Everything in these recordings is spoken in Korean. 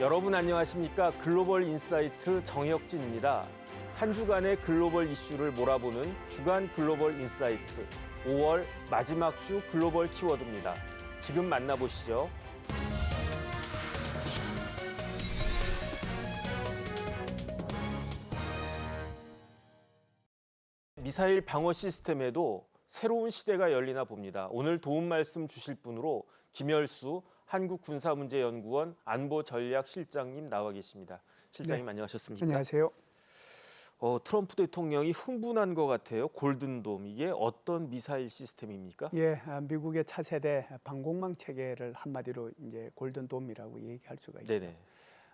여러분 안녕하십니까? 글로벌 인사이트 정혁진입니다. 한 주간의 글로벌 이슈를 몰아보는 주간 글로벌 인사이트 5월 마지막 주 글로벌 키워드입니다. 지금 만나보시죠. 미사일 방어 시스템에도 새로운 시대가 열리나 봅니다. 오늘 도움 말씀 주실 분으로 김열수 한국군사문제연구원 안보전략실장님 나와 계십니다. 실장님 네. 안녕하셨습니까? 안녕하세요. 어, 트럼프 대통령이 흥분한 것 같아요. 골든돔 이게 어떤 미사일 시스템입니까? 예, 아, 미국의 차세대 방공망 체계를 한마디로 이제 골든돔이라고 얘기할 수가 있죠. 네네.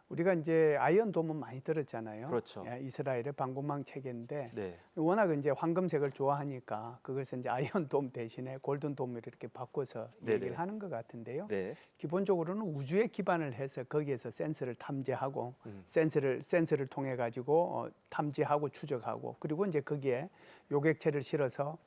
우리가 이제 아이언 돔은 많이 들었잖아요. 그렇죠. 예, 이스라엘의 방공망 체계인데 네. 워낙 이제 황금색을 좋아하니까 그것을 이제 아이언 돔 대신에 골든돔으로 이렇게 바꿔서 네네. 얘기를 하는 것 같은데요. 네. 기본적으로는 우주에 기반을 해서 거기에서 센서를 탐지하고 음. 센서를 센서를 통해 가지고 어, 탐지하고 추적하고 그리고 이제 거기에 요객체를 실어서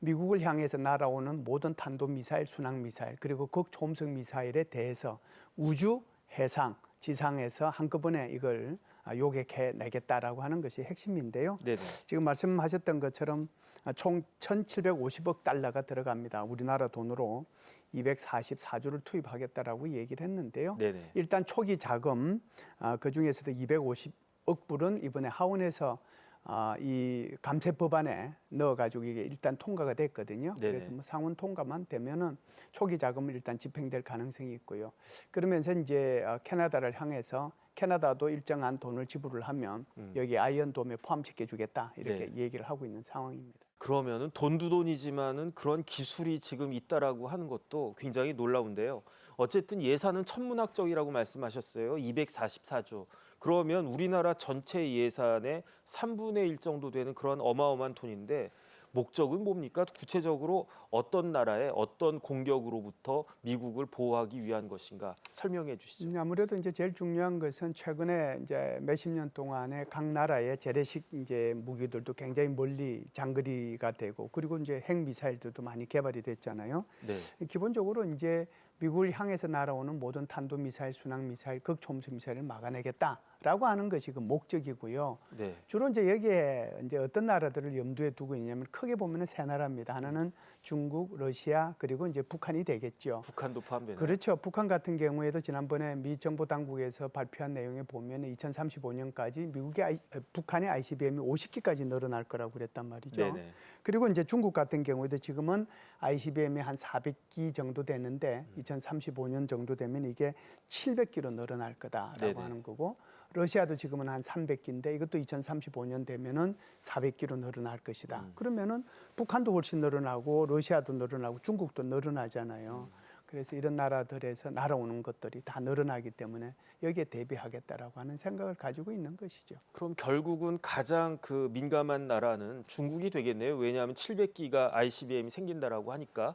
미국을 향해서 날아오는 모든 탄도 미사일, 순항 미사일 그리고 극초음속 미사일에 대해서 우주, 해상, 지상에서 한꺼번에 이걸 아, 요격해 내겠다라고 하는 것이 핵심인데요. 네네. 지금 말씀하셨던 것처럼 아, 총 1,750억 달러가 들어갑니다. 우리나라 돈으로 244조를 투입하겠다라고 얘기를 했는데요. 네네. 일단 초기 자금 아, 그 중에서도 250억 불은 이번에 하원에서 아, 이 감세 법안에 넣어가지고 이게 일단 통과가 됐거든요. 네네. 그래서 뭐 상원 통과만 되면은 초기 자금을 일단 집행될 가능성이 있고요. 그러면서 이제 어, 캐나다를 향해서 캐나다도 일정한 돈을 지불을 하면 음. 여기 아이언 돔에 포함시켜 주겠다 이렇게 네. 얘기를 하고 있는 상황입니다. 그러면은 돈도 돈이지만은 그런 기술이 지금 있다라고 하는 것도 굉장히 놀라운데요. 어쨌든 예산은 천문학적이라고 말씀하셨어요. 244조. 그러면 우리나라 전체 예산의 3분의 1 정도 되는 그런 어마어마한 돈인데 목적은 뭡니까? 구체적으로 어떤 나라의 어떤 공격으로부터 미국을 보호하기 위한 것인가 설명해 주시죠. 음, 아무래도 이제 제일 중요한 것은 최근에 이제 몇십 년 동안에 각 나라의 재래식 이제 무기들도 굉장히 멀리 장거리가 되고 그리고 이제 핵 미사일들도 많이 개발이 됐잖아요. 네. 기본적으로 이제 미국을 향해서 날아오는 모든 탄도 미사일, 순항 미사일, 극초음속 미사일을 막아내겠다라고 하는 것이 그 목적이고요. 네. 주로 이제 여기에 이제 어떤 나라들을 염두에 두고 있냐면 크게 보면은 세 나라입니다. 하나는 중국, 러시아 그리고 이제 북한이 되겠죠. 북한도 포함되나요? 그렇죠. 북한 같은 경우에도 지난번에 미 정보 당국에서 발표한 내용에 보면 2035년까지 미국의 아이, 어, 북한의 ICBM이 50기까지 늘어날 거라고 그랬단 말이죠. 네네. 그리고 이제 중국 같은 경우에도 지금은 ICBM이 한 400기 정도 되는데 2035년 정도 되면 이게 700기로 늘어날 거다라고 네네. 하는 거고 러시아도 지금은 한 300기인데 이것도 2035년 되면은 400기로 늘어날 것이다. 음. 그러면은 북한도 훨씬 늘어나고 러시아도 늘어나고 중국도 늘어나잖아요. 음. 그래서 이런 나라들에서 날아오는 것들이 다 늘어나기 때문에 여기에 대비하겠다라고 하는 생각을 가지고 있는 것이죠. 그럼 결국은 가장 그 민감한 나라는 중국이 되겠네요. 왜냐하면 700기가 ICBM이 생긴다라고 하니까.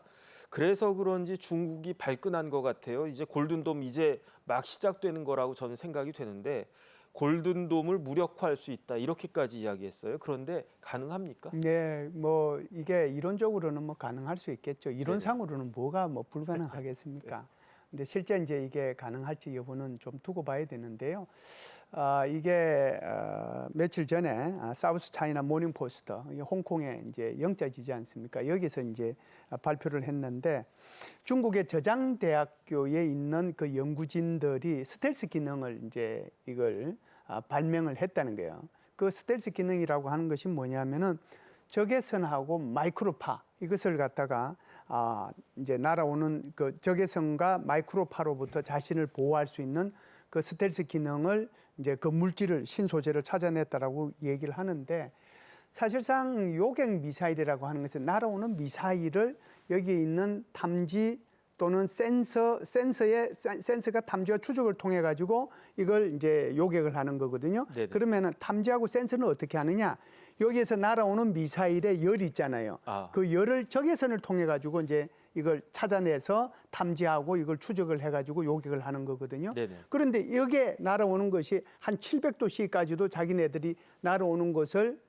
그래서 그런지 중국이 발끈한 것 같아요. 이제 골든돔 이제 막 시작되는 거라고 저는 생각이 되는데 골든돔을 무력화할 수 있다 이렇게까지 이야기했어요. 그런데 가능합니까? 네, 뭐 이게 이론적으로는 뭐 가능할 수 있겠죠. 이론상으로는 뭐가 뭐 불가능하겠습니까? 근데 실제 이제 이게 가능할지 여부는 좀 두고 봐야 되는데요. 아, 이게 어, 며칠 전에 아, 사우스 차이나 모닝 포스터, 이게 홍콩에 이제 영자지지 않습니까? 여기서 이제 아, 발표를 했는데 중국의 저장 대학교에 있는 그 연구진들이 스텔스 기능을 이제 이걸 아, 발명을 했다는 거예요. 그 스텔스 기능이라고 하는 것이 뭐냐면은 적외선하고 마이크로파 이것을 갖다가 아 이제 날아오는 그 적외선과 마이크로파로부터 자신을 보호할 수 있는 그 스텔스 기능을 이제 그 물질을 신소재를 찾아냈다라고 얘기를 하는데 사실상 요격 미사일이라고 하는 것은 날아오는 미사일을 여기에 있는 탐지 또는 센서 센서의 센- 센서가 탐지와 추적을 통해 가지고 이걸 이제 요격을 하는 거거든요. 네네. 그러면은 탐지하고 센서는 어떻게 하느냐? 여기에서 날아오는 미사일의 열이 있잖아요. 아. 그 열을 적외선을 통해 가지고 이제 이걸 찾아내서 탐지하고 이걸 추적을 해 가지고 요격을 하는 거거든요. 네네. 그런데 여기에 날아오는 것이 한 700도씨까지도 자기네들이 날아오는 것을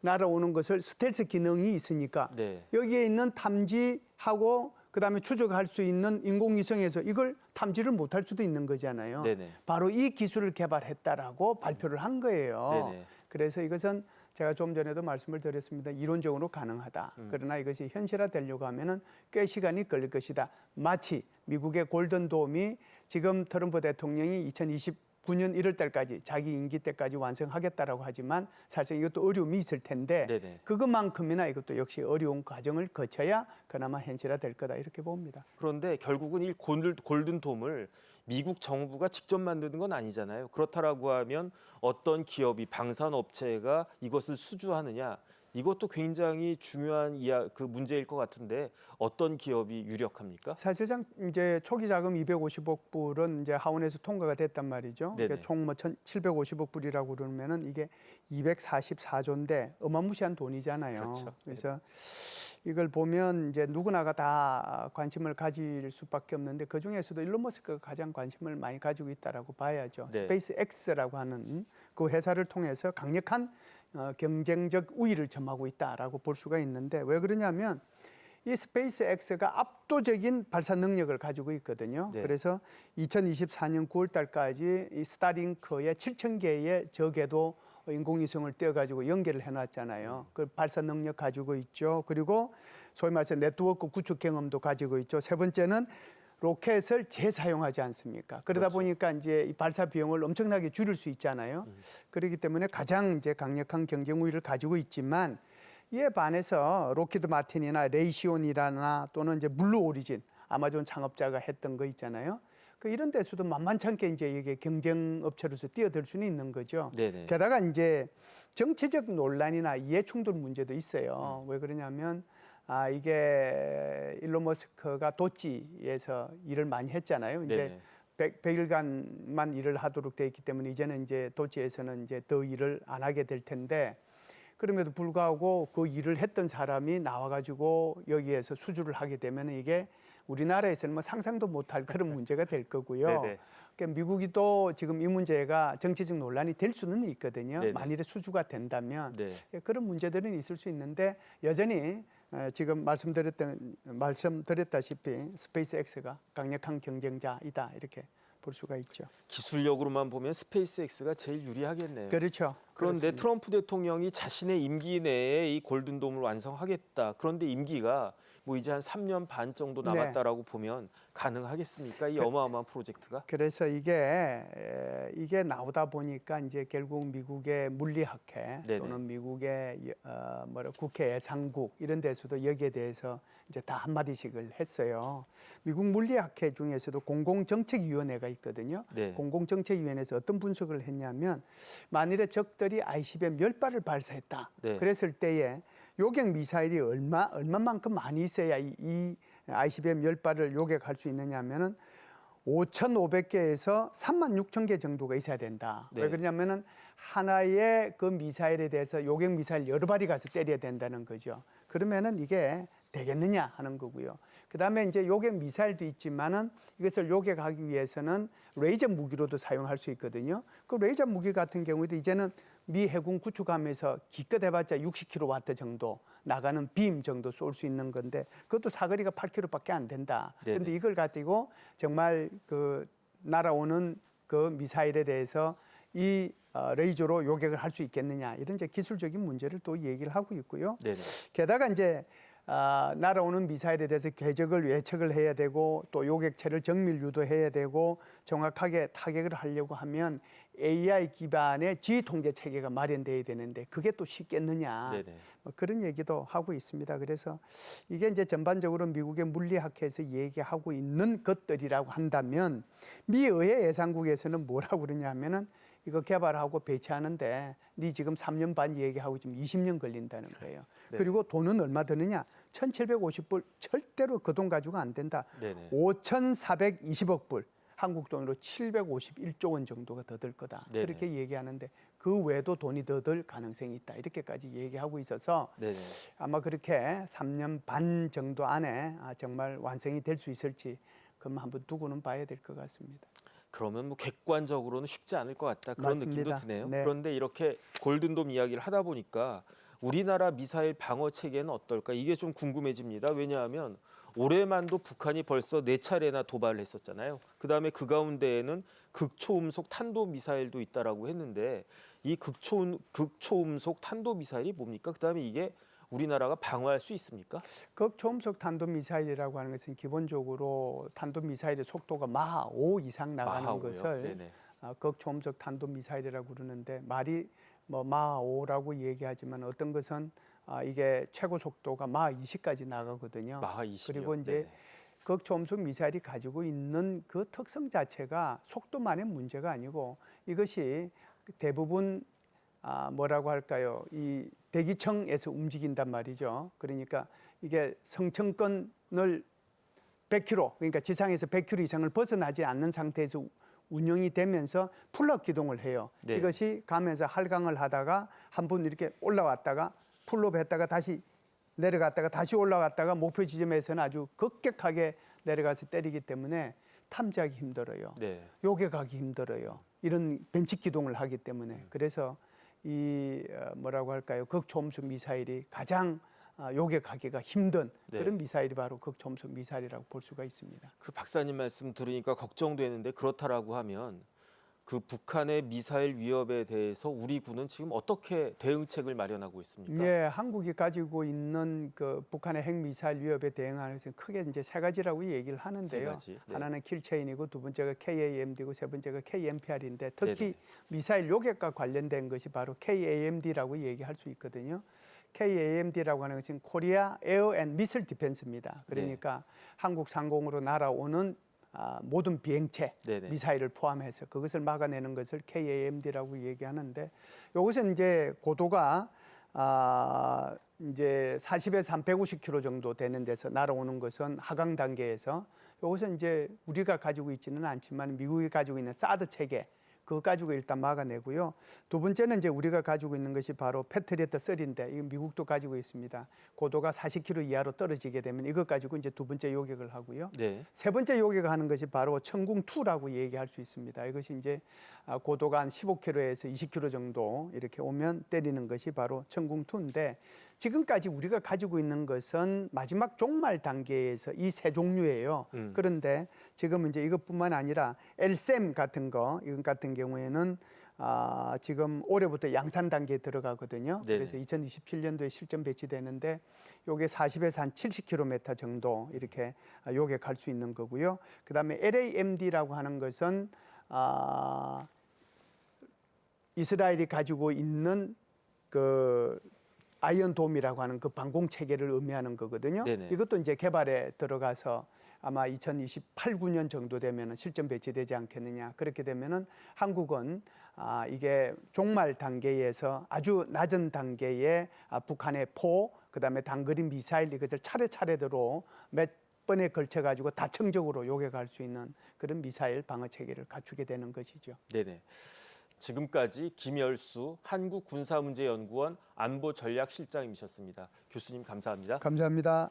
날아오는 것을 스텔스 기능이 있으니까 네. 여기에 있는 탐지하고 그 다음에 추적할 수 있는 인공위성에서 이걸 탐지를 못할 수도 있는 거잖아요. 네네. 바로 이 기술을 개발했다라고 발표를 한 거예요. 네네. 그래서 이것은 제가 좀 전에도 말씀을 드렸습니다. 이론적으로 가능하다. 음. 그러나 이것이 현실화 되려고 하면은 꽤 시간이 걸릴 것이다. 마치 미국의 골든 돔이 지금 트럼프 대통령이 2029년 1월 달까지 자기 임기 때까지 완성하겠다라고 하지만 사실 이것도 어려움이 있을 텐데 네네. 그것만큼이나 이것도 역시 어려운 과정을 거쳐야 그나마 현실화될 거다 이렇게 봅니다. 그런데 결국은 이 골든, 골든돔을 미국 정부가 직접 만드는 건 아니잖아요. 그렇다라고 하면 어떤 기업이 방산 업체가 이것을 수주하느냐 이것도 굉장히 중요한 이야 그 문제일 것 같은데 어떤 기업이 유력합니까? 사실상 이제 초기 자금 250억 불은 이제 하원에서 통과가 됐단 말이죠. 그게 총뭐 750억 불이라고 그러면은 이게 244조인데 어마무시한 돈이잖아요. 그렇죠. 네. 그래서 이걸 보면 이제 누구나가 다 관심을 가질 수밖에 없는데 그 중에서도 일론 머스크가 가장 관심을 많이 가지고 있다라고 봐야죠. 네. 스페이스 X라고 하는 그 회사를 통해서 강력한 어, 경쟁적 우위를 점하고 있다라고 볼 수가 있는데 왜 그러냐면 이 스페이스 X가 압도적인 발사 능력을 가지고 있거든요. 네. 그래서 2024년 9월 달까지 이 스타링크의 7천 개의 저궤도 인공위성을 떼어가지고 연결을 해놨잖아요. 그 발사 능력 가지고 있죠. 그리고 소위 말해서 네트워크 구축 경험도 가지고 있죠. 세 번째는 로켓을 재사용하지 않습니까? 그러다 그렇죠. 보니까 이제 이 발사 비용을 엄청나게 줄일 수 있잖아요. 그렇기 때문에 가장 이제 강력한 경쟁 우위를 가지고 있지만 이에 반해서 로키드 마틴이나 레이시온이라나 또는 이제 블루 오리진 아마존 창업자가 했던 거 있잖아요. 그 이런 데서도 만만찮게 이제 이게 경쟁 업체로서 뛰어들 수는 있는 거죠. 네네. 게다가 이제 정치적 논란이나 이해 충돌 문제도 있어요. 음. 왜 그러냐면 아 이게 일론 머스크가 도찌에서 일을 많이 했잖아요. 이제 네네. 백 100 일간만 일을 하도록 돼 있기 때문에 이제는 이제 도찌에서는 이제 더 일을 안 하게 될 텐데 그럼에도 불구하고 그 일을 했던 사람이 나와가지고 여기에서 수주를 하게 되면 이게 우리나라에서는 뭐 상상도 못할 그런 문제가 될 거고요. 네네. 그러니까 미국이 또 지금 이 문제가 정치적 논란이 될 수는 있거든요. 네네. 만일에 수주가 된다면 네. 예, 그런 문제들은 있을 수 있는데 여전히 에, 지금 말씀드렸던 말씀드렸다시피 스페이스 X가 강력한 경쟁자이다 이렇게 볼 수가 있죠. 기술력으로만 보면 스페이스 X가 제일 유리하겠네요. 그렇죠. 그런데 그렇습니다. 트럼프 대통령이 자신의 임기 내에 이 골든돔을 완성하겠다. 그런데 임기가 뭐 이제 한 3년 반 정도 네. 남았다라고 보면 가능하겠습니까? 이 어마어마한 프로젝트가? 그래서 이게 에, 이게 나오다 보니까 이제 결국 미국의 물리학회 네네. 또는 미국의 예- 어, 뭐라 국회 예산국 이런 데서도 여기에 대해서 이제 다 한마디씩을 했어요. 미국 물리학회 중에서도 공공정책위원회가 있거든요. 네. 공공정책위원회에서 어떤 분석을 했냐면 만일에 적들이 ICBM 열 발을 발사했다. 네. 그랬을 때에 요격 미사일이 얼마 얼마만큼 많이 있어야 이, 이 ICBM 열 발을 요격할 수 있느냐면은 5,500개에서 3만 6천 개 정도가 있어야 된다. 네. 왜 그러냐면은 하나의 그 미사일에 대해서 요격 미사일 여러 발이 가서 때려야 된다는 거죠. 그러면은 이게 되겠느냐 하는 거고요. 그다음에 이제 요격 미사일도 있지만은 이것을 요격하기 위해서는 레이저 무기로도 사용할 수 있거든요. 그 레이저 무기 같은 경우에도 이제는 미 해군 구축함에서 기껏 해봤자 60kW 정도 나가는 빔 정도 쏠 수 있는 건데 그것도 사거리가 8km밖에 안 된다. 네네. 그런데 이걸 가지고 정말 그 날아오는 그 미사일에 대해서 이 어, 레이저로 요격을 할 수 있겠느냐 이런 이제 기술적인 문제를 또 얘기를 하고 있고요. 네네. 게다가 이제 아, 날아오는 미사일에 대해서 궤적을 예측을 해야 되고 또 요격체를 정밀 유도해야 되고 정확하게 타격을 하려고 하면 AI 기반의 지휘 통제 체계가 마련돼야 되는데 그게 또 쉽겠느냐. 뭐 그런 얘기도 하고 있습니다. 그래서 이게 이제 전반적으로 미국의 물리학회에서 얘기하고 있는 것들이라고 한다면 미 의회 예산국에서는 뭐라고 그러냐면은 이거 개발하고 배치하는데 네 지금 3년 반 얘기하고 지금 20년 걸린다는 거예요. 네. 그리고 돈은 얼마 드느냐? 1,750불 절대로 그 돈 가지고 안 된다. 네네. 5,420억 불. 한국 돈으로 751조 원 정도가 더 들 거다. 네네. 그렇게 얘기하는데 그 외에도 돈이 더 들 가능성이 있다. 이렇게까지 얘기하고 있어서 네네. 아마 그렇게 3년 반 정도 안에 아, 정말 완성이 될 수 있을지 그럼 한번 두고는 봐야 될 것 같습니다. 그러면 뭐 객관적으로는 쉽지 않을 것 같다 그런 느낌도 맞습니다. 드네요. 네. 그런데 이렇게 골든돔 이야기를 하다 보니까 우리나라 미사일 방어 체계는 어떨까 이게 좀 궁금해집니다. 왜냐하면 올해만도 북한이 벌써 네 차례나 도발을 했었잖아요. 그다음에 그 가운데에는 극초음속 탄도 미사일도 있다라고 했는데 이 극초 극초음속 탄도 미사일이 뭡니까? 그다음에 이게 우리나라가 방어할 수 있습니까? 극초음속 탄도미사일이라고 하는 것은 기본적으로 탄도미사일의 속도가 마하 5 이상 나가는 마하고요. 것을 네네. 아, 극초음속 탄도미사일이라고 그러는데 말이 뭐 마하 5라고 얘기하지만 어떤 것은 아, 이게 최고 속도가 마하 20까지 나가거든요. 마하 20. 그리고 이제 극초음속 미사일이 가지고 있는 그 특성 자체가 속도만의 문제가 아니고 이것이 대부분 아 뭐라고 할까요? 이 대기청에서 움직인단 말이죠. 그러니까 이게 성층권을 100km 그러니까 지상에서 100km 이상을 벗어나지 않는 상태에서 운영이 되면서 풀업 기동을 해요. 네. 이것이 가면서 할강을 하다가 한 번 이렇게 올라왔다가 풀업 했다가 다시 내려갔다가 다시 올라갔다가 목표 지점에서는 아주 급격하게 내려가서 때리기 때문에 탐지하기 힘들어요. 네. 요격하기 힘들어요. 이런 벤치 기동을 하기 때문에 그래서 이 어, 뭐라고 할까요? 극초음속 미사일이 가장 어, 요격하기가 힘든 네. 그런 미사일이 바로 극초음속 미사일이라고 볼 수가 있습니다. 그 박사님 말씀 들으니까 걱정되는데 그렇다라고 하면 그 북한의 미사일 위협에 대해서 우리 군은 지금 어떻게 대응책을 마련하고 있습니까? 예, 한국이 가지고 있는 그 북한의 핵 미사일 위협에 대응하는 것은 크게 이제 세 가지라고 얘기를 세 하는데요. 가지. 네. 하나는 킬체인이고 두 번째가 KAMD고 세 번째가 KMPR인데 특히 네네. 미사일 요격과 관련된 것이 바로 KAMD라고 얘기할 수 있거든요. KAMD라고 하는 것은 코리아 에어 앤 미슬 디펜스입니다. 네. 그러니까 한국 상공으로 날아오는 아, 모든 비행체 네네. 미사일을 포함해서 그것을 막아내는 것을 KAMD라고 얘기하는데 이것은 이제 고도가 아 이제 40에서 한 150km 정도 되는 데서 날아오는 것은 하강 단계에서 이것은 이제 우리가 가지고 있지는 않지만 미국이 가지고 있는 사드 체계 그거 가지고 일단 막아내고요. 두 번째는 이제 우리가 가지고 있는 것이 바로 패트리어트 3인데 이거 미국도 가지고 있습니다. 고도가 40km 이하로 떨어지게 되면 이것 가지고 이제 두 번째 요격을 하고요. 네. 세 번째 요격을 하는 것이 바로 천궁 2라고 얘기할 수 있습니다. 이것이 이제 아, 고도가 한 15km에서 20km 정도 이렇게 오면 때리는 것이 바로 천궁 2인데 지금까지 우리가 가지고 있는 것은 마지막 종말 단계에서 이 세 종류예요. 음. 그런데 지금 이제 이것뿐만 아니라 엘셈 같은 거 이것 같은 경우에는 아, 지금 올해부터 양산 단계에 들어가거든요. 네네. 그래서 2027년도에 실전 배치되는데 요게 40에서 한 70km 정도 이렇게 아, 요격할 수 있는 거고요. 그다음에 LAMD라고 하는 것은 아, 이스라엘이 가지고 있는 그 아이언 돔이라고 하는 그 방공 체계를 의미하는 거거든요. 네네. 이것도 이제 개발에 들어가서 아마 2028, 9년 정도 되면은 실전 배치되지 않겠느냐. 그렇게 되면은 한국은 아 이게 종말 단계에서 아주 낮은 단계의 아, 북한의 포, 그다음에 단거리 미사일 이것을 차례차례대로 몇 번에 걸쳐 가지고 다층적으로 요격할 수 있는 그런 미사일 방어 체계를 갖추게 되는 것이죠. 네네. 지금까지 김열수 한국군사문제연구원 안보전략실장이셨습니다. 교수님 감사합니다. 감사합니다.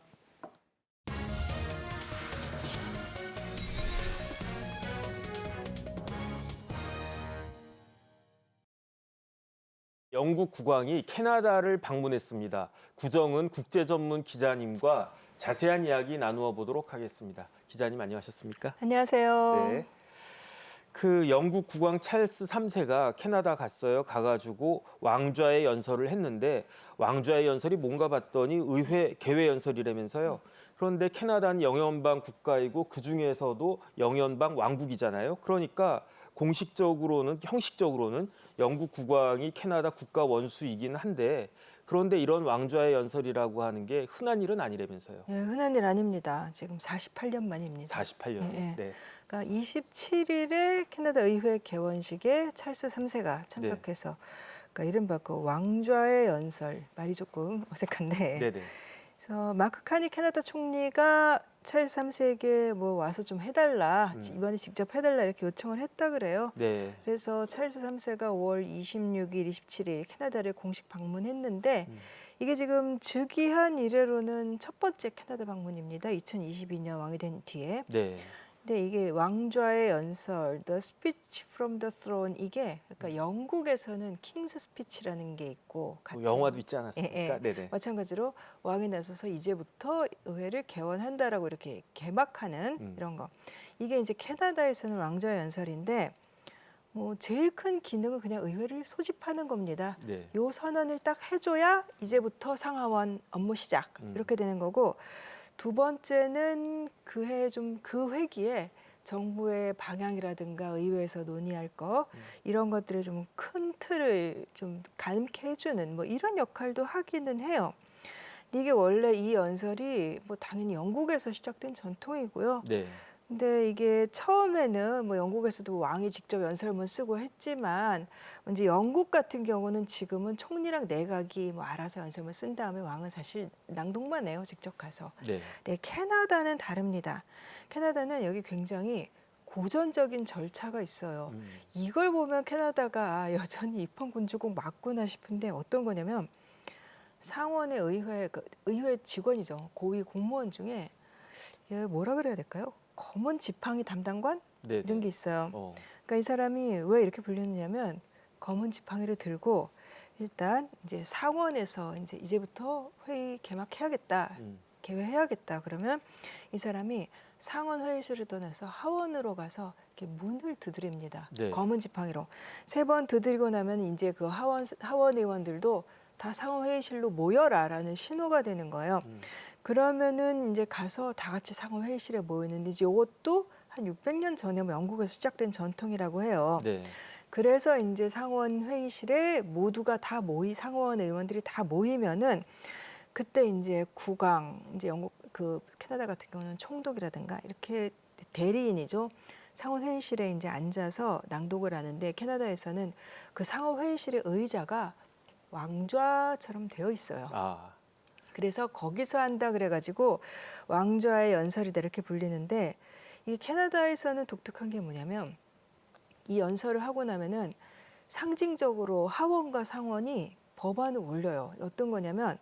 영국 국왕이 캐나다를 방문했습니다. 구정은 국제 전문 기자님과 자세한 이야기 나누어 보도록 하겠습니다. 기자님 안녕하셨습니까? 안녕하세요. 네. 그 영국 국왕 찰스 3세가 캐나다 갔어요. 가가지고 왕좌의 연설을 했는데 왕좌의 연설이 뭔가 봤더니 의회 개회 연설이라면서요. 그런데 캐나다는 영연방 국가이고 그 중에서도 영연방 왕국이잖아요. 그러니까 공식적으로는 형식적으로는 영국 국왕이 캐나다 국가 원수이긴 한데 그런데 이런 왕좌의 연설이라고 하는 게 흔한 일은 아니라면서요. 예, 흔한 일 아닙니다. 지금 48년 만입니다. 48년. 예, 예. 네. 그러니까 27일에 캐나다 의회 개원식에 찰스 3세가 참석해서 그러니까 이른바 그 왕좌의 연설 말이 조금 어색한데 네, 네. 그래서 마크 카니 캐나다 총리가 찰스 3세에게 뭐 와서 좀 해달라 음. 이번에 직접 해달라 이렇게 요청을 했다 그래요. 네. 그래서 찰스 3세가 5월 26일, 27일 캐나다를 공식 방문했는데 음. 이게 지금 즉위한 이래로는 첫 번째 캐나다 방문입니다. 2022년 왕이 된 뒤에 네. 근데 이게 왕좌의 연설, The Speech from the Throne 이게 음. 그러니까 영국에서는 킹스 스피치라는 게 있고 뭐 영화도 있지 않았습니까? 예, 예. 마찬가지로 왕이 나서서 이제부터 의회를 개원한다라고 이렇게 개막하는 음. 이런 거. 이게 이제 캐나다에서는 왕좌의 연설인데 뭐 제일 큰 기능은 그냥 의회를 소집하는 겁니다. 네. 요 선언을 딱 해줘야 이제부터 상하원 업무 시작 음. 이렇게 되는 거고 두 번째는 그해 좀 그 회기에 정부의 방향이라든가 의회에서 논의할 거 음. 이런 것들을 좀 큰 틀을 좀 가늠케 해주는 뭐 이런 역할도 하기는 해요. 이게 원래 이 연설이 뭐 당연히 영국에서 시작된 전통이고요. 네. 근데 이게 처음에는 뭐 영국에서도 왕이 직접 연설문 쓰고 했지만 이제 영국 같은 경우는 지금은 총리랑 내각이 뭐 알아서 연설문 쓴 다음에 왕은 사실 낭독만 해요 직접 가서. 네. 네, 캐나다는 다릅니다. 캐나다는 여기 굉장히 고전적인 절차가 있어요. 음. 이걸 보면 캐나다가 아, 여전히 입헌군주국 맞구나 싶은데 어떤 거냐면 상원의 의회 그 의회 직원이죠 고위 공무원 중에 얘 뭐라 그래야 될까요? 검은 지팡이 담당관 네. 이런 게 있어요. 어. 그러니까 이 사람이 왜 이렇게 불리느냐면 검은 지팡이를 들고 일단 이제 상원에서 이제 이제부터 회의 개막해야겠다. 음. 개회해야겠다. 그러면 이 사람이 상원 회의실을 떠나서 하원으로 가서 이렇게 문을 두드립니다. 네. 검은 지팡이로 세 번 두드리고 나면 이제 그 하원 하원 의원들도 다 상원 회의실로 모여라라는 신호가 되는 거예요. 음. 그러면은 이제 가서 다 같이 상원 회의실에 모이는데 이제 이것도 한 600년 전에 뭐 영국에서 시작된 전통이라고 해요. 네. 그래서 이제 상원 회의실에 모두가 다 모이 상원 의원들이 다 모이면은 그때 이제 국왕 이제 영국 그 캐나다 같은 경우는 총독이라든가 이렇게 대리인이죠. 상원 회의실에 이제 앉아서 낭독을 하는데 캐나다에서는 그 상원 회의실의 의자가 왕좌처럼 되어 있어요. 아. 그래서 거기서 한다 그래가지고 왕좌의 연설이다 이렇게 불리는데 이 캐나다에서는 독특한 게 뭐냐면 이 연설을 하고 나면은 상징적으로 하원과 상원이 법안을 올려요. 어떤 거냐면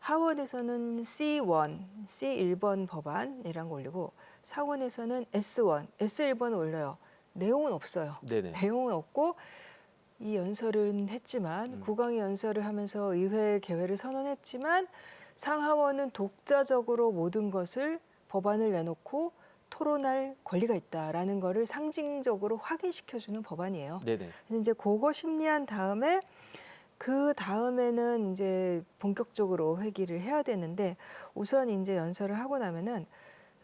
하원에서는 C1, C1번 법안이란 거 올리고 상원에서는 S1, S1번을 올려요. 내용은 없어요. 네네. 내용은 없고 이 연설은 했지만 음. 국왕이 연설을 하면서 의회 개회를 선언했지만 상하원은 독자적으로 모든 것을 법안을 내놓고 토론할 권리가 있다라는 거를 상징적으로 확인시켜주는 법안이에요. 네네. 이제 그거 심리한 다음에 그 다음에는 이제 본격적으로 회기를 해야 되는데 우선 이제 연설을 하고 나면은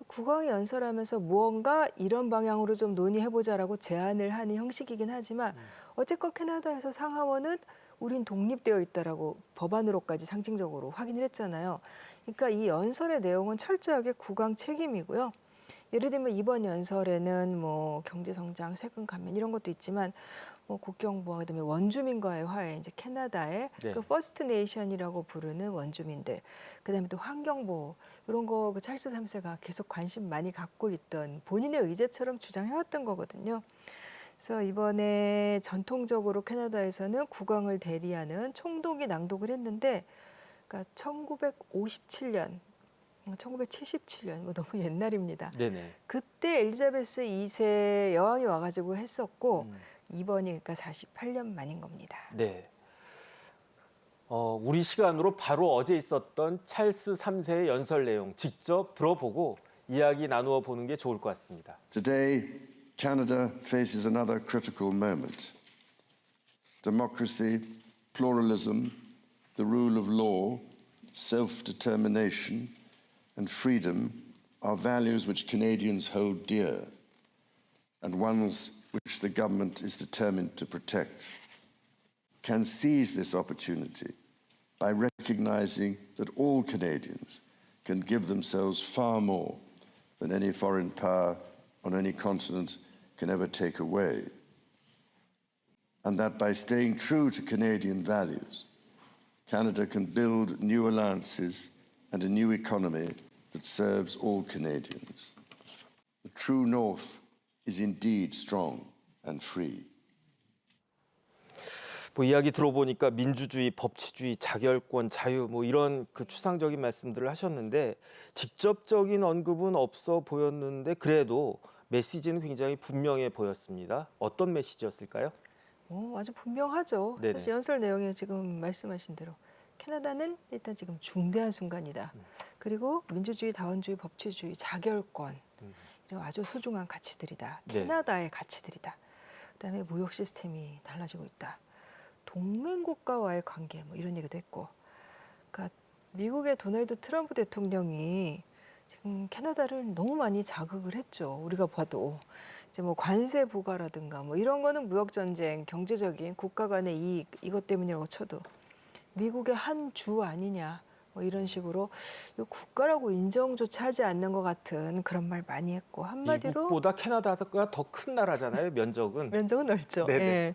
국왕이 연설하면서 무언가 이런 방향으로 좀 논의해보자라고 제안을 하는 형식이긴 하지만 어쨌건 캐나다에서 상하원은 우린 독립되어 있다라고 법안으로까지 상징적으로 확인을 했잖아요. 그러니까 이 연설의 내용은 철저하게 국왕 책임이고요. 예를 들면 이번 연설에는 뭐 경제 성장, 세금 감면 이런 것도 있지만 뭐 국경 보호 그다음에 원주민과의 화해 이제 캐나다의 네. 그 퍼스트 네이션이라고 부르는 원주민들 그다음에 또 환경 보호 이런 거 그 찰스 3세가 계속 관심 많이 갖고 있던 본인의 의제처럼 주장해왔던 거거든요. 그래서 이번에 전통적으로 캐나다에서는 국왕을 대리하는 총독이 낭독을 했는데 그러니까 1957년 1977년 뭐 너무 옛날입니다. 네네. 그때 엘리자베스 2세 여왕이 와가지고 했었고 음. 이번이 그러니까 48년 만인 겁니다. 네. 어, 우리 시간으로 바로 어제 있었던 찰스 3세의 연설 내용 직접 들어보고 이야기 나누어 보는 게 좋을 것 같습니다. Today, Canada faces another critical moment. Democracy, pluralism, the rule of law, self determination, and freedom are values which Canadians hold dear and ones which the government is determined to protect. Can seize this opportunity by recognizing that all Canadians can give themselves far more than any foreign power on any continent can ever take away. And that by staying true to Canadian values, Canada can build new alliances and a new economy that serves all Canadians. The true North is indeed strong and free. 뭐 이야기 들어보니까 민주주의, 법치주의, 자결권, 자유 뭐 이런 그 추상적인 말씀들을 하셨는데 직접적인 언급은 없어 보였는데 그래도 메시지는 굉장히 분명해 보였습니다. 어떤 메시지였을까요? 어, 아주 분명하죠. 네네. 사실 연설 내용이 지금 말씀하신 대로 캐나다는 일단 지금 중대한 순간이다. 음. 그리고 민주주의, 다원주의, 법치주의, 자결권 음. 이런 아주 소중한 가치들이다. 네. 캐나다의 가치들이다. 그다음에 무역 시스템이 달라지고 있다. 동맹 국가와의 관계 뭐 이런 얘기도 했고, 그러니까 미국의 도널드 트럼프 대통령이 지금 캐나다를 너무 많이 자극을 했죠. 우리가 봐도 이제 뭐 관세 부과라든가 뭐 이런 거는 무역 전쟁, 경제적인 국가 간의 이익 이것 때문이라고 쳐도 미국의 한 주 아니냐 뭐 이런 식으로 이 국가라고 인정조차 하지 않는 것 같은 그런 말 많이 했고 한마디로 미국보다 캐나다가 더 큰 나라잖아요. 면적은. 면적은 넓죠. 네네. 예.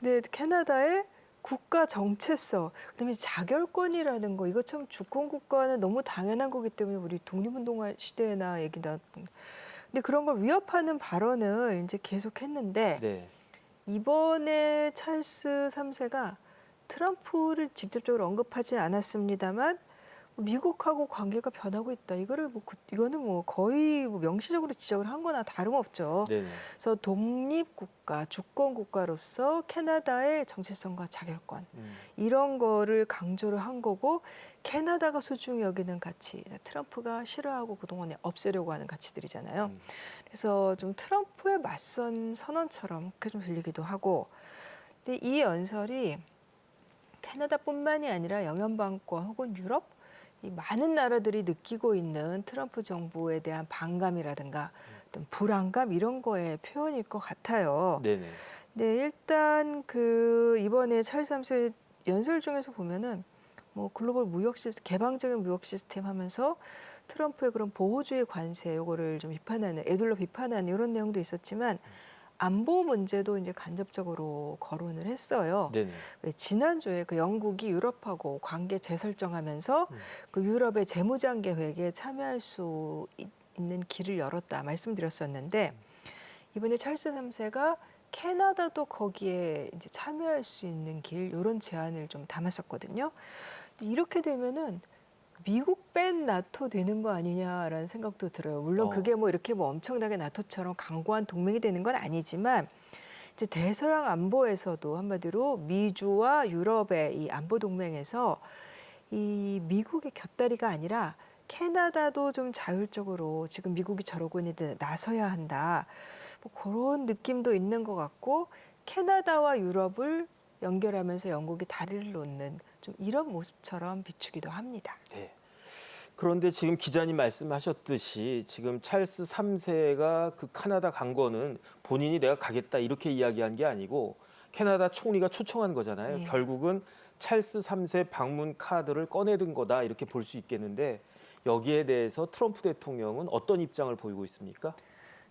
근데 캐나다의 국가 정체성, 그다음에 자결권이라는 거 이거 참 주권 국가는 너무 당연한 거기 때문에 우리 독립운동화 시대나 얘기 나. 근데 그런 걸 위협하는 발언을 이제 계속 했는데 네. 이번에 찰스 3세가 트럼프를 직접적으로 언급하지 않았습니다만 미국하고 관계가 변하고 있다. 이거를 뭐 그- 이거는 뭐 거의 뭐 명시적으로 지적을 한 거나 다름없죠. 네. 그래서 독립 국가, 주권 국가로서 캐나다의 정체성과 자결권 음. 이런 거를 강조를 한 거고 캐나다가 소중히 여기는 가치, 트럼프가 싫어하고 그동안에 없애려고 하는 가치들이잖아요. 음. 그래서 좀 트럼프의 맞선 선언처럼 그렇게 좀 들리기도 하고 근데 이 연설이 캐나다뿐만이 아니라 영연방권 혹은 유럽 이 많은 나라들이 느끼고 있는 트럼프 정부에 대한 반감이라든가 어떤 불안감 이런 거의 표현일 것 같아요. 네네. 네, 일단 그 이번에 찰스 3세 연설 중에서 보면은 뭐 글로벌 무역 시스템, 개방적인 무역 시스템 하면서 트럼프의 그런 보호주의 관세 요거를 좀 비판하는 애둘러 비판하는 이런 내용도 있었지만 안보 문제도 이제 간접적으로 거론을 했어요. 네네. 왜 지난주에 그 영국이 유럽하고 관계 재설정하면서 음. 그 유럽의 재무장 계획에 참여할 수 있- 있는 길을 열었다 말씀드렸었는데 이번에 찰스 3세가 캐나다도 거기에 이제 참여할 수 있는 길 이런 제안을 좀 담았었거든요. 이렇게 되면은 미국 뺀 나토 되는 거 아니냐라는 생각도 들어요. 물론 어. 그게 뭐 이렇게 뭐 엄청나게 나토처럼 강고한 동맹이 되는 건 아니지만 이제 대서양 안보에서도 한마디로 미주와 유럽의 이 안보 동맹에서 이 미국의 곁다리가 아니라 캐나다도 좀 자율적으로 지금 미국이 저러고 있는데 나서야 한다. 뭐 그런 느낌도 있는 것 같고 캐나다와 유럽을 연결하면서 영국이 다리를 놓는 좀 이런 모습처럼 비추기도 합니다. 네. 그런데 지금 기자님 말씀하셨듯이 지금 찰스 3세가 그 카나다 간 거는 본인이 내가 가겠다 이렇게 이야기한 게 아니고 캐나다 총리가 초청한 거잖아요. 예. 결국은 찰스 3세 방문 카드를 꺼내든 거다 이렇게 볼 수 있겠는데 여기에 대해서 트럼프 대통령은 어떤 입장을 보이고 있습니까?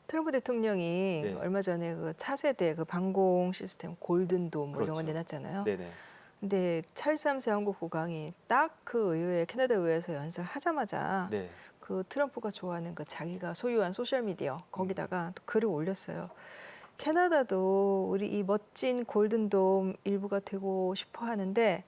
트럼프 대통령이 네. 얼마 전에 그 차세대 그 방공 시스템 골든돔 뭐 이런 거 그렇죠. 내놨잖아요. 네네. 근데 찰스 3세 한국 국왕이 딱 그 의회에 캐나다 의회에서 연설하자마자 네. 그 트럼프가 좋아하는 그 자기가 소유한 소셜 미디어 거기다가 또 글을 올렸어요. 캐나다도 우리 이 멋진 골든돔 일부가 되고 싶어 하는데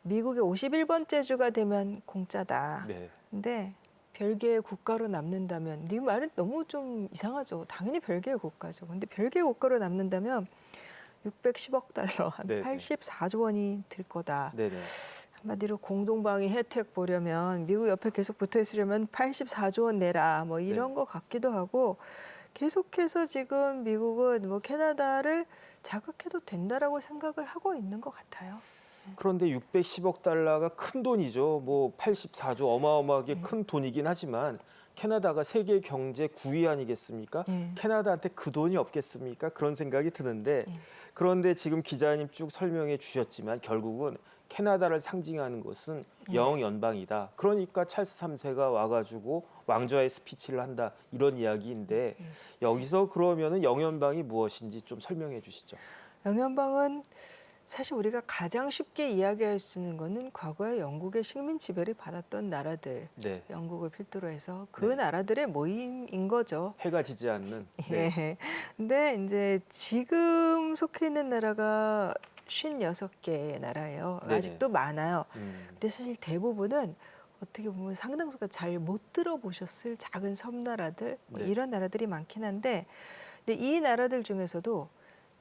미국의 51번째 주가 되면 공짜다. 네. 근데 별개의 국가로 남는다면 네 말은 너무 좀 이상하죠. 당연히 별개의 국가죠. 근데 별개의 국가로 남는다면 610억 달러, 한 네, 네. 84조 원이 들 거다. 네네. 한마디로 공동방위 혜택 보려면 미국 옆에 계속 붙어 있으려면 84조 원 내라 뭐 이런 네. 것 같기도 하고 계속해서 지금 미국은 뭐 캐나다를 자극해도 된다라고 생각을 하고 있는 것 같아요. 그런데 610억 달러가 큰 돈이죠. 뭐 84조 어마어마하게 네. 큰 돈이긴 하지만 캐나다가 세계 경제 9위 아니겠습니까? 네. 캐나다한테 그 돈이 없겠습니까? 그런 생각이 드는데 네. 그런데 지금 기자님 쭉 설명해 주셨지만 결국은 캐나다를 상징하는 것은 영연방이다. 그러니까 찰스 3세가 와가지고 왕좌의 스피치를 한다 이런 이야기인데 네. 여기서 그러면은 영연방이 무엇인지 좀 설명해 주시죠. 영연방은 사실 우리가 가장 쉽게 이야기할 수 있는 거는 과거에 영국의 식민 지배를 받았던 나라들, 네, 영국을 필두로 해서 그 네. 나라들의 모임인 거죠. 해가 지지 않는. 네. 예. 근데 이제 지금 속해 있는 나라가 56개의 나라예요. 네네. 아직도 많아요. 음, 근데 사실 대부분은 어떻게 보면 상당수가 잘 못 들어보셨을 작은 섬나라들 뭐 네. 이런 나라들이 많긴 한데 근데 이 나라들 중에서도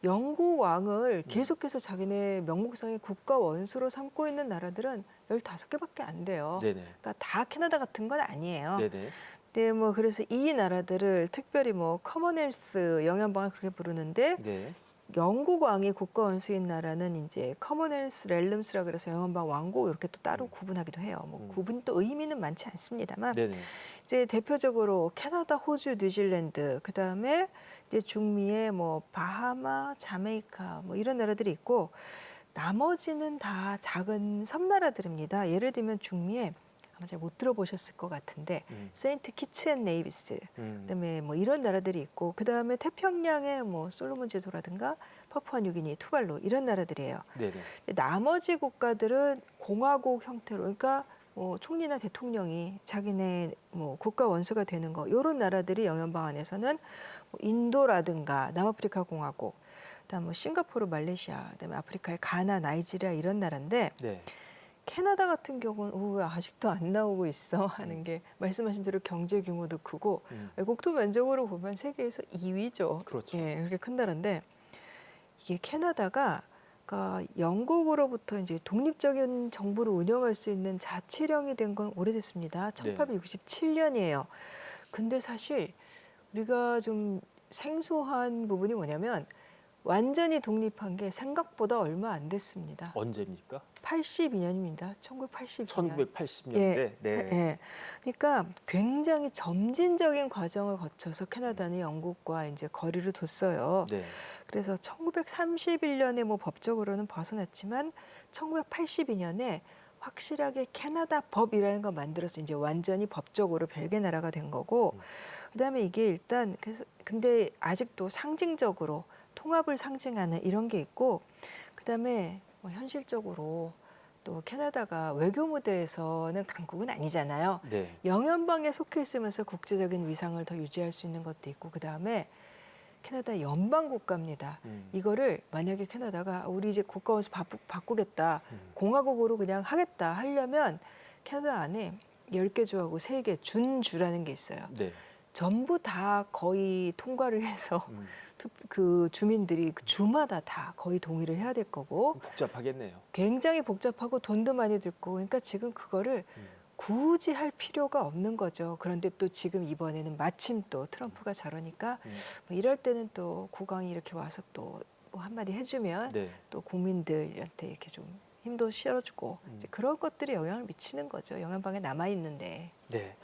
영국 왕을 네. 계속해서 자기네 명목상의 국가 원수로 삼고 있는 나라들은 15개밖에 안 돼요. 네네. 그러니까 다 캐나다 같은 건 아니에요. 네네. 네, 뭐 그래서 이 나라들을 특별히 뭐 커먼웰스 영연방을 그렇게 부르는데 네. 영국 왕이 국가 원수인 나라는 이제 커먼웰스 렐름스라 그래서 영연방 왕국 이렇게 또 따로 구분하기도 해요. 뭐 음. 구분 또 의미는 많지 않습니다만 네네. 이제 대표적으로 캐나다, 호주, 뉴질랜드 그다음에 이제 중미의 뭐 바하마, 자메이카 뭐 이런 나라들이 있고 나머지는 다 작은 섬나라들입니다. 예를 들면 중미에 아마 잘 못 들어보셨을 것 같은데 음. 세인트 키츠 앤 네이비스 음. 그다음에 뭐 이런 나라들이 있고 그다음에 태평양의 뭐 솔로몬 제도라든가 파푸아 뉴기니, 투발루 이런 나라들이에요. 네네. 나머지 국가들은 공화국 형태로 그러니까 뭐 총리나 대통령이 자기네 뭐 국가 원수가 되는 거 이런 나라들이 영연방 안에서는 뭐 인도라든가 남아프리카 공화국 그다음 뭐 싱가포르, 말레이시아, 그다음에 아프리카의 가나, 나이지리아 이런 나라인데 네. 캐나다 같은 경우는 오, 왜 아직도 안 나오고 있어 하는 게 말씀하신 대로 경제 규모도 크고 음. 국토 면적으로 보면 세계에서 2위죠. 그렇죠. 예, 그렇게 큰 나라인데 이게 캐나다가 그러니까 영국으로부터 이제 독립적인 정부를 운영할 수 있는 자치령이 된 건 오래됐습니다. 네. 1867년이에요. 근데 사실 우리가 좀 생소한 부분이 뭐냐면 완전히 독립한 게 생각보다 얼마 안 됐습니다. 언제입니까? 82년입니다. 1982년. 1980년대. 예, 네. 예. 그러니까 굉장히 점진적인 과정을 거쳐서 캐나다는 영국과 이제 거리를 뒀어요. 네. 그래서 1931년에 뭐 법적으로는 벗어났지만 1982년에 확실하게 캐나다 법이라는 걸 만들어서 이제 완전히 법적으로 별개 나라가 된 거고 음. 그다음에 이게 일단 그래서 근데 아직도 상징적으로 통합을 상징하는 이런 게 있고 그다음에 뭐 현실적으로 또 캐나다가 외교 무대에서는 강국은 아니잖아요. 네. 영연방에 속해 있으면서 국제적인 위상을 더 유지할 수 있는 것도 있고 그다음에 캐나다 연방 국가입니다. 음. 이거를 만약에 캐나다가 우리 이제 국가원수 바꾸, 바꾸겠다 음. 공화국으로 그냥 하겠다 하려면 캐나다 안에 10개 주하고 3개 준주라는 게 있어요. 네. 전부 다 거의 통과를 해서 음. 투- 그 주민들이 그 주마다 다 거의 동의를 해야 될 거고 복잡하겠네요. 굉장히 복잡하고 돈도 많이 들고 그러니까 지금 그거를 음. 굳이 할 필요가 없는 거죠. 그런데 또 지금 이번에는 마침 또 트럼프가 저러니까 음. 뭐 이럴 때는 또 국왕이 이렇게 와서 또 뭐 한마디 해주면 네. 또 국민들한테 이렇게 좀 힘도 실어주고 음. 이제 그런 것들이 영향을 미치는 거죠. 영향방에 남아 있는데. 네.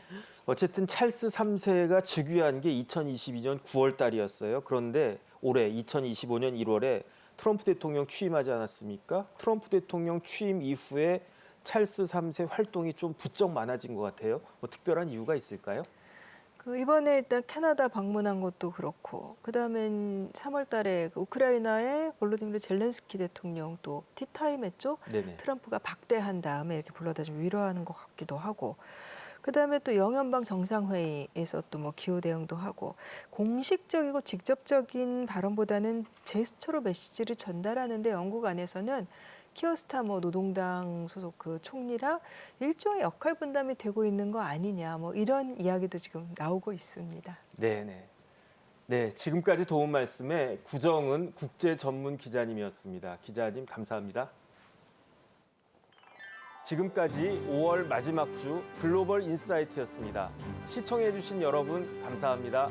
어쨌든 찰스 3세가 즉위한 게 2022년 9월 달이었어요. 그런데 올해 2025년 1월에 트럼프 대통령 취임하지 않았습니까? 트럼프 대통령 취임 이후에 찰스 3세 활동이 좀 부쩍 많아진 것 같아요. 뭐 특별한 이유가 있을까요? 그 이번에 일단 캐나다 방문한 것도 그렇고 그다음엔 3월 달에 그 우크라이나의 볼로디미르 젤렌스키 대통령 또 티타임 했죠. 네네. 트럼프가 박대한 다음에 이렇게 불러다 좀 위로하는 것 같기도 하고 그다음에 또 영연방 정상회의에서 또 뭐 기후 대응도 하고 공식적이고 직접적인 발언보다는 제스처로 메시지를 전달하는데 영국 안에서는 키어스타머 노동당 소속 그 총리랑 일종의 역할 분담이 되고 있는 거 아니냐 뭐 이런 이야기도 지금 나오고 있습니다. 네네. 네, 지금까지 도움 말씀에 구정은 국제 전문 기자님이었습니다. 기자님 감사합니다. 지금까지 5월 마지막 주 글로벌 인사이트였습니다. 시청해주신 여러분 감사합니다.